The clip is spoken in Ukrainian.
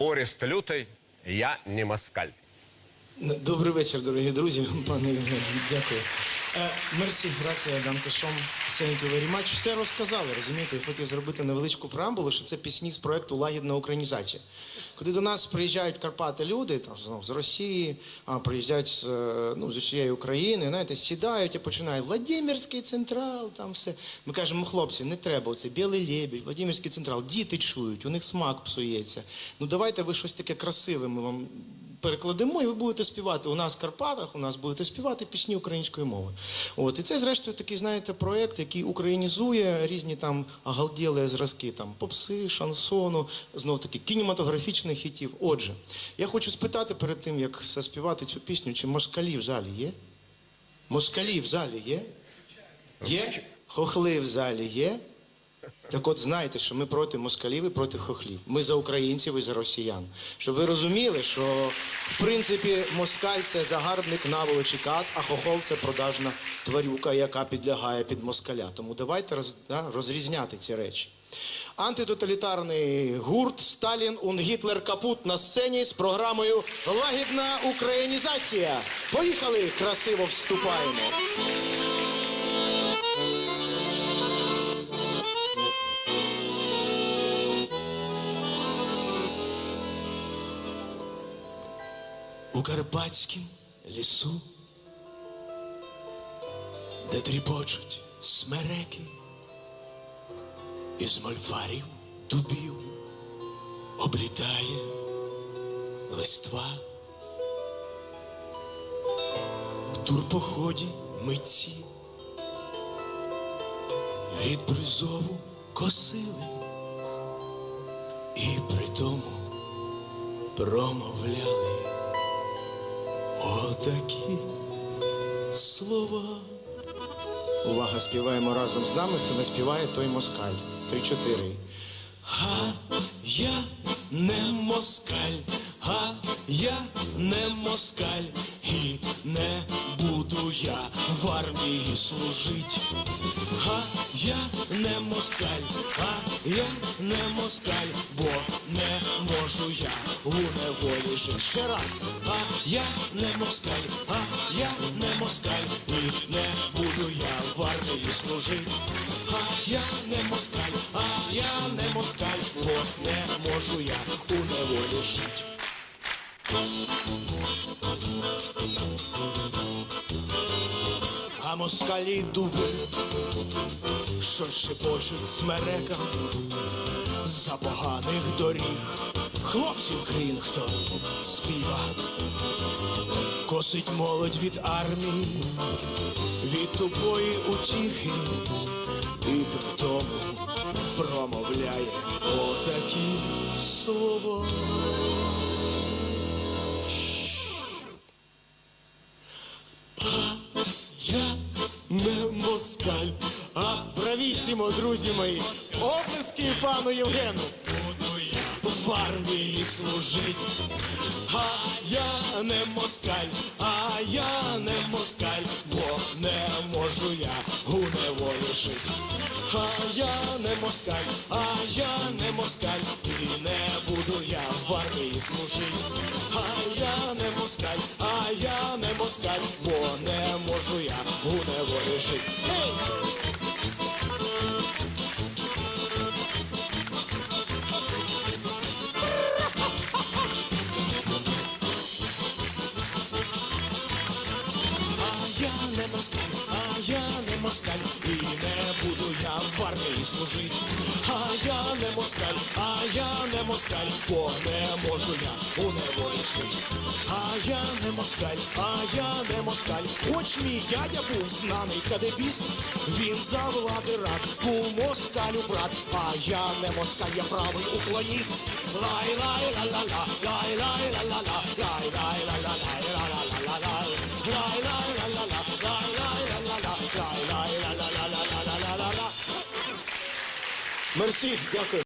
Орест Лютий, я не москаль. Добрий вечір, дорогі друзі. Пане Євгене, дякую. Е, Мерсі, грація, Данкешом, very much. Все розказали, розумієте? Я хотів зробити невеличку преамбулу, що це пісні з проекту Лагідна українізація. Куди до нас приїжджають Карпати люди, там знову з Росії, а приїжджають з, е, ну, з усієї України, знаєте, сідають і починають Владимирський централ, там все. Ми кажемо, хлопці, не треба, оце білий лебідь, Владимирський централ, діти чують, у них смак псується. Ну давайте ви щось таке красиве, ми вам перекладемо, і ви будете співати у нас в Карпатах, у нас будете співати пісні української мови. От і це, зрештою, такий, знаєте, проєкт, який українізує різні там агалділи зразки, там попси, шансону, знов таки кінематографічних хітів. Отже, я хочу спитати перед тим, як заспівати цю пісню, чи москалі в залі є? Москалі в залі є? Є? Хохли в залі є? Так от знайте, що ми проти москалів і проти хохлів. Ми за українців і за росіян. Щоб ви розуміли, що в принципі москаль це загарбник наволочий кат, а хохол це продажна тварюка, яка підлягає під москаля. Тому давайте роз, да, розрізняти ці речі. Антитоталітарний гурт Сталін ун Гітлер Капут на сцені з програмою Лагідна українізація. Поїхали! Красиво вступаємо. У Карпатськім лісу, де тріпочуть смереки, із мольфарів дубів облітає листва. В турпоході митці від призову косили і при тому промовляли. Отакі слова. Увага, співаємо разом з нами. Хто не співає, той москаль. Три-чотири. Га, я не москаль, га, я не москаль, і не буду я в армії служить. Га, я не москаль, а я не москаль, бо не можу я у неволі жить. Ще раз, а я не москаль, а я не москаль, і не буду я в армії служить. А я не москаль, а я не москаль, бо не можу я у неволі жить. А москалі дуби, що шепочуть смерекам за поганих доріг. Хлопців хрін хто співа, косить молодь від армії, від тупої утіхи, і при тому промовляє отакі слова. Москаль, а бравісімо, друзі мої. Оплески пану Євгену. Буду я в армії служить. А я не москаль, а я не москаль, бо не можу я у неволі жить. А я не москаль, а я не москаль, і не буду я в армії служить. А я не москаль, а я не москаль, бо я не москаль, і не буду я в армії служить. А я не москаль, а я не москаль, бо не можу я у неволі жить. А я не москаль, а я не москаль, хоч мій дядя був знаний кадебіст, він за влади рад, був москалю брат, а я не москаль, я правий уклоніст. Лай лай ла ла ла лай лай ла ла ла лай лай ла ла лай ла ла ла ла лай лай Мерсі, дякую.